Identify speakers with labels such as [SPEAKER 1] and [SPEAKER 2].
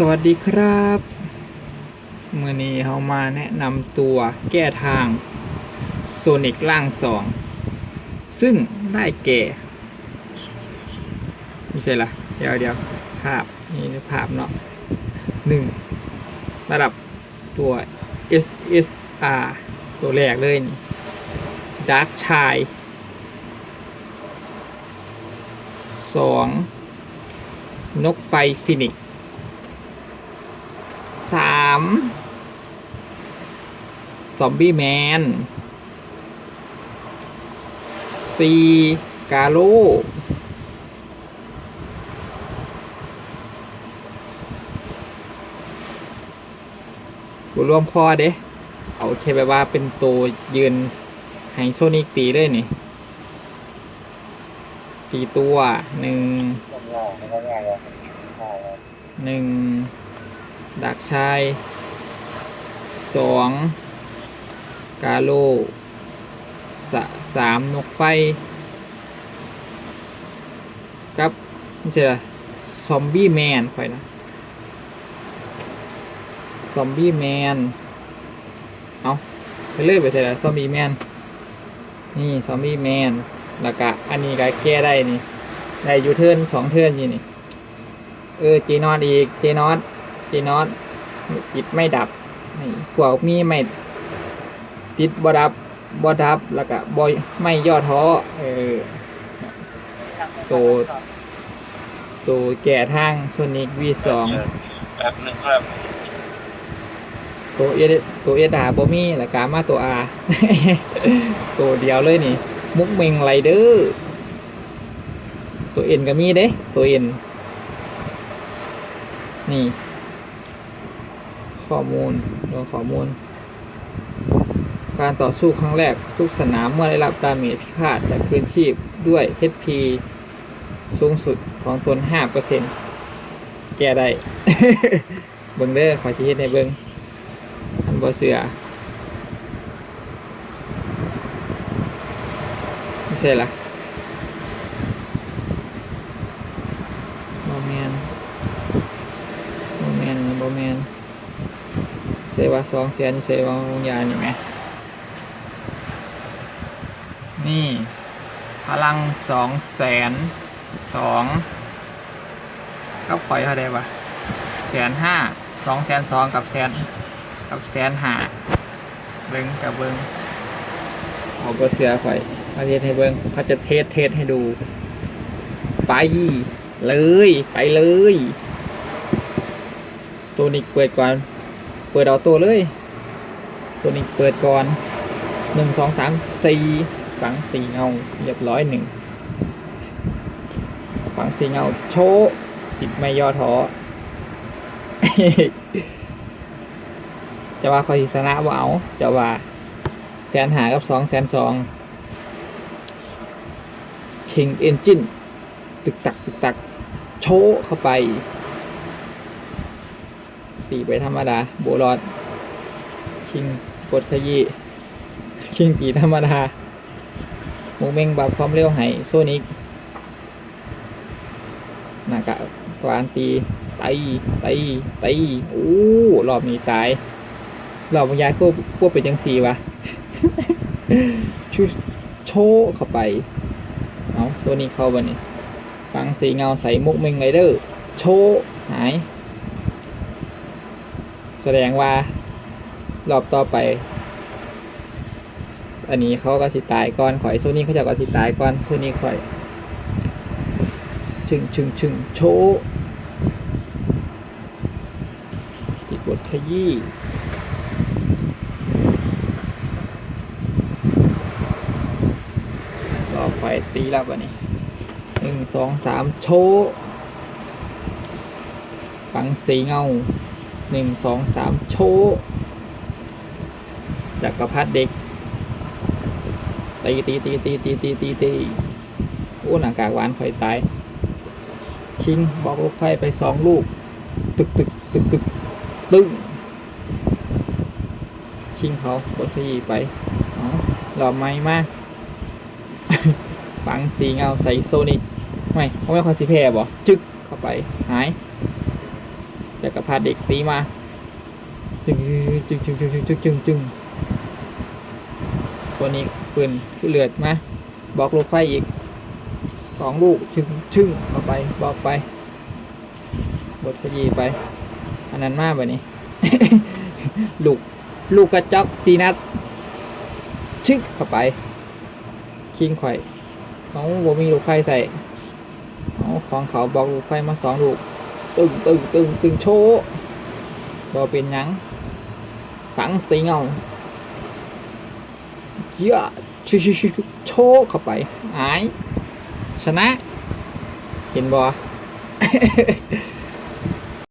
[SPEAKER 1] สวัสดีครับเมื่อนี้เรามาแนะนำตัวแก้ทางโซนิกล่างสองซึ่งได้แก่ไม่ใช่ละเดี๋ยวเดี๋ยวภาพ นี่ภาพเนาะหนึ่งระดับตัว SSR ตัวแรกเลยนี่ดาร์กชายสองนกไฟฟินิกซ์ สามซอมบี้แมนสี่กาโลกูร่วมคอเด้เอาแค่แบบว่าเป็นตัวยืนไฮโซนิกตีเลยนี่สี่ตัวหนึ่งหนึ่ง ดักชายสองกาโลสสามนกไฟ กับนี่จะซอมบี้แมนค่อยนะซอมบี้แมน เอาไปเลื่อยไปใส่ละซอมบี้แมน นี่ซอมบี้แมน แล้วก็อันนี้ก็แก้ได้นี่ ได้ยูเทิร์นสองเทิร์นยี่นี่ เออจีนอตอีกจีนอต จีนอตติดไม่ดับไม่พวกมีไม่ติดบ่ดับบ่ดับแล้วก็บ่ไม่ย่อท้อเออโตตัวแก่ทางโซนิก V2
[SPEAKER 2] แป๊บหนึ่งครับ
[SPEAKER 1] ตัวเอตัวเอดาบ่มีแล้วก็มาตัว R ตัวเดียวเลยนี่ มุกเมงไรเดอร์ตัวเอ็นก็มีเด้ ตัวเอ็นนี่ ข้อมูลลงข้อมูล การต่อสู้ครั้งแรกทุกสนามเมื่อได้รับดาเมจพิฆาตจะคืนชีพด้วย HP สูงสุดของตน 5%แก้ได้ เบิ่งเด้อขอชี้เฮ็ดให้เบิ่งทันบ่เสือไม่ใช่ละบ่แมนบ่แมนนี่บ่แมน ใส่ว่าสองแสนใส่ว่างยานอยู่ไหมนี่ พลังสองแสนสองกับข่อยเท่าไดวะแสนห้าสองแสนสองกับแสนกับแสนห้าเบิ้งกับเบิ้งออกก็เสือข่อยมาเทสให้เบิ้งเขาจะเทสเทสให้ดู ไปเลย ไปเลยโซนิกเปิดก่อน เปิดเอาตัวเลยโซนิกเปิดก่อนหนึ่งสองสามสี่ฝังสี่เงาเรียบร้อยหนึ่งฝังสีเงาโชว์ติดไม่ย่อท้อจะว่าคอยชนะว่าเอาจะว่าแสนหากับสองแสนสอง King Engine ตึกตักตึกตัก โชว์เข้าไป ตีไปธรรมดาโบรอดคิงกดขยี้คิงตีธรรมดาหมูเมงบับความเร็วให้โซนิกนากะกวานตีไตไตไตโอ้รอบนี้ตายรอบบางยายควบควบเป็นจังสีวะชูโชว์เข้าไป เอาโซนี่เข้าบันนี้ฟังสีเงาใส่มุกเมงไรเดอร์โชว์หาย แสดงว่ารอบต่อไป อันนี้เขาก็สิตายก่อนข่อยโซนี่เขาจะก็สิตายก่อนโซนี่ข่อยชึงชึงชึงโชว์ติดบทขยี้ต่อไปตีแล้ววันนี้หนึ่งสองสามโชว์ฟังสีเงา หนึ่งสองสามโชว์จักรพรรดิเด็กตีตีตีตีตีตีตีตีโอ้หนังกากหวานคอยตายคิงบอกรถไฟไปสองลูก ตึกตึกตึกตึกตึ้งคิงเขารถขยี้ไปหล่อไม้มากฝังสีเงาใส่โซนิกไม่เขาไม่คอยสีแพร่บ่จึกเข้าไปหาย จักรพรรดิเด็กตีมา จึงจึงจึงจึงจึงจึงจึงจึงตัวนี้ปืนคือเลือดมาบอกรถไฟอีกสองลูกชึงชึงเข้าไปบอกไปบดขยี้ไป อันนั้นมากแบบนี้ลูกลูกกระจอกตีนัด ชึกเข้าไปคิงข่อยน้องบ่มีลูกไฟใส่เอาของเขาบอกลูกไฟมาสองลูก ตึงตึงตึงตึงโชว์บ่เป็นหยังฝังสีเงาเยอะชิชิชิโชว์เข้าไปหายชนะ เห็นบ่